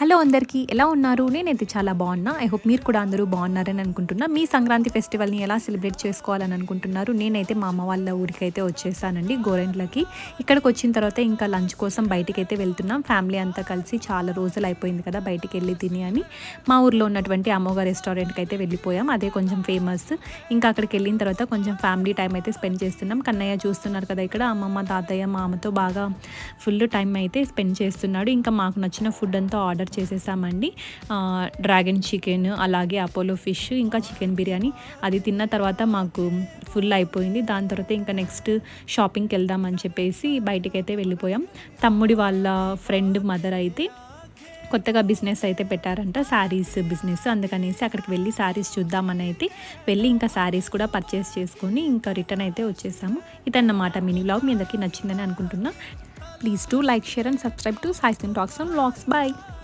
Hello అందరికీ ఎలా ఉన్నారు? నేనైతే చాలా బాగున్నా. ఐ హోప్ మీరు కూడా అందరూ బాగున్నారని అనుకుంటున్నా. మీ సంక్రాంతి ఫెస్టివల్ని ఎలా సెలబ్రేట్ చేసుకోవాలని అనుకుంటున్నారు? నేనైతే మా అమ్మ వాళ్ళ ఊరికి అయితే వచ్చేసానండి గోరెంట్లకి ఇక్కడికి వచ్చిన తర్వాత ఇంకా లంచ్ కోసం బయటికి అయితే వెళ్తున్నాం. ఫ్యామిలీ అంతా కలిసి చాలా రోజులు అయిపోయింది కదా బయటికి వెళ్ళి తిని అని. మా ఊర్లో ఉన్నటువంటి అమ్మోగా రెస్టారెంట్కి అయితే వెళ్ళిపోయాం. అదే కొంచెం ఫేమస్. ఇంకా అక్కడికి వెళ్ళిన తర్వాత కొంచెం ఫ్యామిలీ టైం అయితే స్పెండ్ చేస్తున్నాం. కన్నయ్య చూస్తున్నారు కదా ఇక్కడ అమ్మమ్మ తాతయ్య మామతో బాగా ఫుల్ టైం అయితే స్పెండ్ చేస్తున్నాడు. ఇంకా మాకు నచ్చిన ఫుడ్ అంతా ఆర్డర్ చేసేసామండి. డ్రాగన్ చికెన్ అలాగే అపోలో ఫిష్ ఇంకా చికెన్ బిర్యానీ అది తిన్న తర్వాత మాకు ఫుల్ అయిపోయింది. దాని తర్వాత ఇంకా నెక్స్ట్ షాపింగ్కి వెళ్దామని చెప్పేసి బయటికి అయితే వెళ్ళిపోయాం. తమ్ముడి వాళ్ళ ఫ్రెండ్ మదర్ అయితే కొత్తగా బిజినెస్ అయితే పెట్టారంట శారీస్ బిజినెస్. అందుకనేసి అక్కడికి వెళ్ళి శారీస్ చూద్దామని అయితే వెళ్ళి ఇంకా శారీస్ కూడా పర్చేస్ చేసుకొని ఇంకా రిటర్న్ అయితే వచ్చేసాము. ఇదన్నమాట మినీ వ్లాగ్. మీ అందరికీ నచ్చిందని అనుకుంటున్నా. Please to like share and subscribe to సాయిస్టిన్ talks and vlogs. Bye.